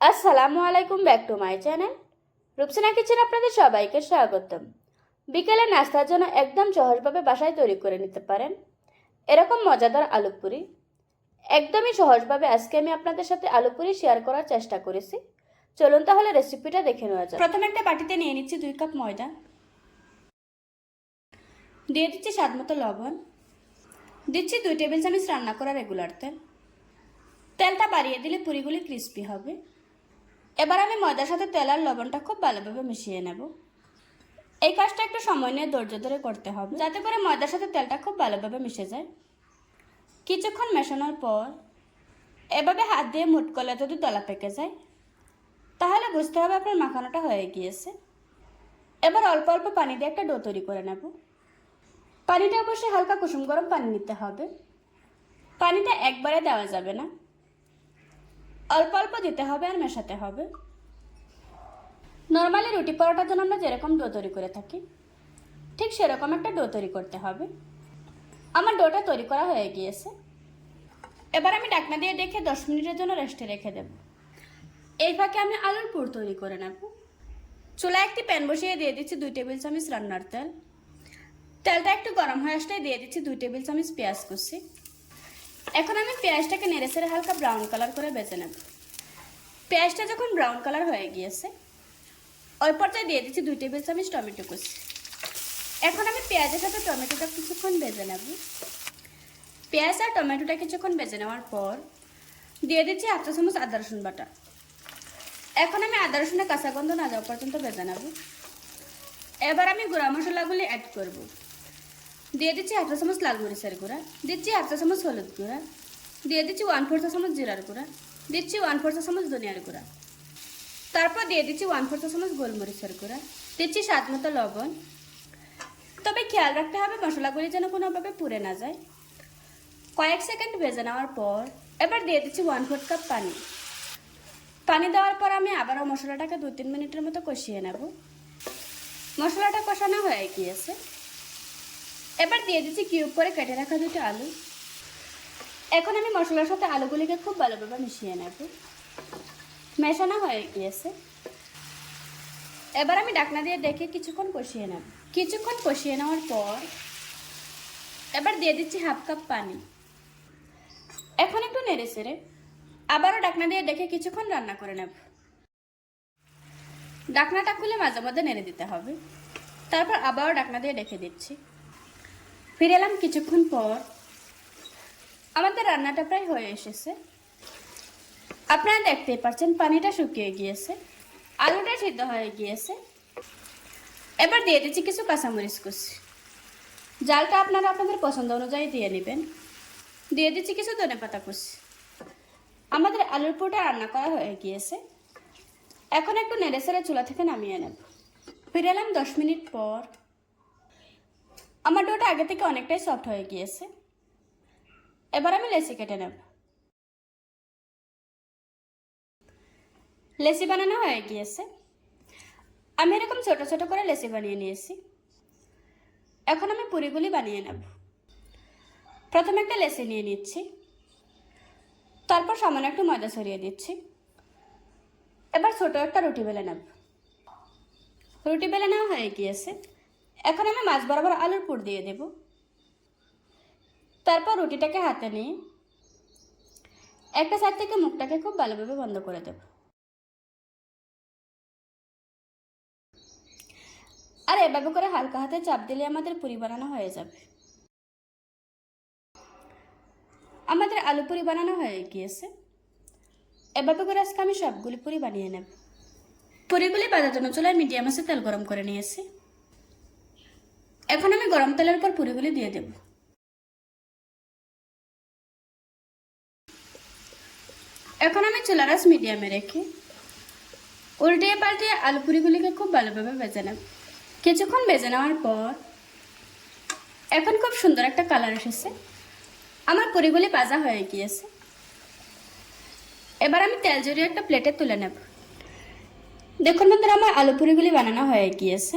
আসসালামু আলাইকুম, back to my channel. Rupsina kitchen আপনাদের সবাইকে স্বাগতম। বিকেলে নাস্তার জন্য একদম সহজভাবে বাসায় তৈরি করে নিতে পারেন। এরকম মজাদার আলু পুরি। একদমই সহজভাবে আজকে আমি আপনাদের সাথে আলু পুরি শেয়ার করার চেষ্টা করেছি। চলুন তাহলে রেসিপিটা দেখে নেওয়া যাক। প্রথমে একটা বাটিতে নিয়ে নিচ্ছি দুই কাপ ময়দা। দিয়ে দিচ্ছি স্বাদ মতো লবণ। দিচ্ছি দুই টেবিল চামচ রান্না করা রেগুলার তেল। তেলটা বাড়িয়ে দিলে পুরিগুলি ক্রিস্পি হবে। এবার আমি ময়দার সাথে তেল আর লবণটা খুব ভালোভাবে মিশিয়ে নেব। এই কাজটা একটু সময় নিয়ে ধৈর্য ধরে করতে হবে, যাতে করে ময়দার সাথে তেলটা খুব ভালোভাবে মিশে যায়। কিছুক্ষণ মেশানোর পর এভাবে হাত দিয়ে মুট করলে যদি দলা পেকে যায়, তাহলে বুঝতে হবে আপনার মাখানোটা হয়ে গিয়েছে। এবার অল্প অল্প পানি দিয়ে একটা ডো তৈরি করে নেব। পানিটা অবশ্যই হালকা কুসুম গরম পানি নিতে হবে। পানিটা একবারে দেওয়া যাবে না। অল্প অল্প দিতে হবে আর মেশাতে হবে। নর্মালি রুটি পরোটার জন্য আমরা যেরকম ডো তৈরি করে থাকি, ঠিক সেরকম একটা ডো তৈরি করতে হবে। আমার ডোটা তৈরি করা হয়ে গিয়েছে। এবার আমি ডাকনা দিয়ে দেখে দশ মিনিটের জন্য রেস্টে রেখে দেব। এই ফাঁকে আমি আলুর পুর তৈরি করে নেব। চুলা একটি প্যান বসিয়ে দিয়ে দিচ্ছি দুই টেবিল চামচ রান্নার তেল। তেলটা একটু গরম হয়ে আসলে দিয়ে দিচ্ছি দুই টেবিল চামচ পেঁয়াজ কুচি। এখন আমি পেঁয়াজটাকে নেড়ে সেড়ে হালকা ব্রাউন কালার করে বেছে নেব। পেঁয়াজটা যখন ব্রাউন কালার হয়ে গিয়েছে, ওই পর্যায়ে দিয়ে দিচ্ছি দুই টেবিল চামচ টমেটো কুচি। এখন আমি পেঁয়াজের সাথে টমেটোটা কিছুক্ষণ ভেজে নেব। পেঁয়াজ আর টমেটোটা কিছুক্ষণ ভেজে নেওয়ার পর দিয়ে দিচ্ছি চা চামচ আদা রসুন বাটা। এখন আমি আদা রসুনের কাঁচা গন্ধ না যাওয়া পর্যন্ত ভেজে নেব। এবার আমি গুঁড়া মশলাগুলি অ্যাড করব। দিয়ে দিচ্ছি হাফ চা চামচ লাল মরিচের গুঁড়া, দিচ্ছি হাফ চা চামচ হলুদ গুঁড়া, দিয়ে দিচ্ছি ওয়ান ফোর চামচ জিরার গুঁড়া, দিচ্ছি ওয়ান ফোর চামচ ধনিয়ার গুঁড়া। তারপর দিয়ে দিচ্ছি ওয়ান ফোর চামচ গোলমরিচের গুঁড়া, দিচ্ছি স্বাদ মতো লবণ। তবে খেয়াল রাখতে হবে মশলাগুলি যেন কোনোভাবে পুড়ে না যায়। কয়েক সেকেন্ড ভেজে নেওয়ার পর এবার দিয়ে দিচ্ছি ওয়ান ফোর্থ কাপ পানি। পানি দেওয়ার পর আমি আবারও মশলাটাকে দু তিন মিনিটের মতো কষিয়ে নেব। মশলাটা কষানো হয়ে গিয়েছে। এবার দিয়ে দিচ্ছি কিউব করে কেটে রাখা দুটো আলু। এখন আমি মশলার সাথে আলুগুলিকে খুব ভালোভাবে মিশিয়ে নেব। মেশানো হয়ে গিয়েছে। এবার আমি ডাকনা দিয়ে দেখে কিছুক্ষণ কষিয়ে নেব। কিছুক্ষণ কষিয়ে নেওয়ার পর এবার দিয়ে দিচ্ছি হাফ কাপ পানি। এখন একটু নেড়ে সেড়ে আবারও ডাকনা দিয়ে দেখে কিছুক্ষণ রান্না করে নেব। ডাকনাটা খুলে মাঝে মধ্যে নেড়ে দিতে হবে। তারপর আবারও ডাকনা দিয়ে ডেকে দিচ্ছি। ফিরে এলাম কিছুক্ষণ পর। আমাদের রান্নাটা প্রায় হয়ে এসেছে। আপনারা দেখতেই পাচ্ছেন পানিটা শুকিয়ে গিয়েছে, আলুটা সিদ্ধ হয়ে গিয়েছে। এবার দিয়ে দিচ্ছি কিছু কাঁচামরিচ কুচি। জালটা আপনারা আপনাদের পছন্দ অনুযায়ী দিয়ে নেবেন। দিয়ে দিচ্ছি কিছু ধনে পাতা কুচি। আমাদের আলুর পুরোটা রান্না করা হয়ে গিয়েছে। এখন একটু নেড়ে সেড়ে চুলা থেকে নামিয়ে নেব। ফিরে এলাম দশ মিনিট পর। আমার ডোটা আগে থেকে অনেকটাই সফট হয়ে গিয়েছে। এবার আমি লেসি কেটে নেব। লেচি বানানো হয়ে গিয়েছে। আমি এরকম ছোট ছোট করে লেসি বানিয়ে নিয়েছি। এখন আমি পুরিগুলি বানিয়ে নেব। প্রথমে একটা লেসি নিয়ে নিচ্ছি। তারপর সামান্য একটু ময়দা ছড়িয়ে দিচ্ছি। এবার ছোট একটা রুটি বেলে নেব। রুটি বেলে নেওয়া হয়ে গিয়েছে। এখন আমি মাছ বরাবর আলুর পুর দিয়ে দেব। তারপর রুটিটাকে হাতে নিয়ে একটা সাইড থেকে মুখটাকে খুব ভালোভাবে বন্ধ করে দেব। আর এভাবে করে হালকা হাতে চাপ দিলে আমাদের পুরি বানানো হয়ে যাবে। আমাদের আলু পুরি বানানো হয়ে গিয়েছে। এভাবে করে আজকে আমি সবগুলি পুরি বানিয়ে নেব। পুরিগুলি বাজার জন্য চুলায় মিডিয়াম আছে তেল গরম করে নিয়েছি। এখন আমি গরম তেলের উপর পুরিগুলি দিয়ে দেব। এখন আমি চুলার আঁচ মিডিয়ামে রেখে উল্টিয়ে পাল্টিয়ে আলু পুরিগুলিকে খুব ভালোভাবে ভেজে নেব। কিছুক্ষণ ভেজে নেওয়ার পর এখন খুব সুন্দর একটা কালার এসেছে। আমার পুরিগুলি ভাজা হয়ে গিয়েছে। এবার আমি তেল জড়িয়ে একটা প্লেটে তুলে নেব। দেখুন বন্ধুরা, আমার আলু পুরিগুলি বানানো হয়ে গিয়েছে।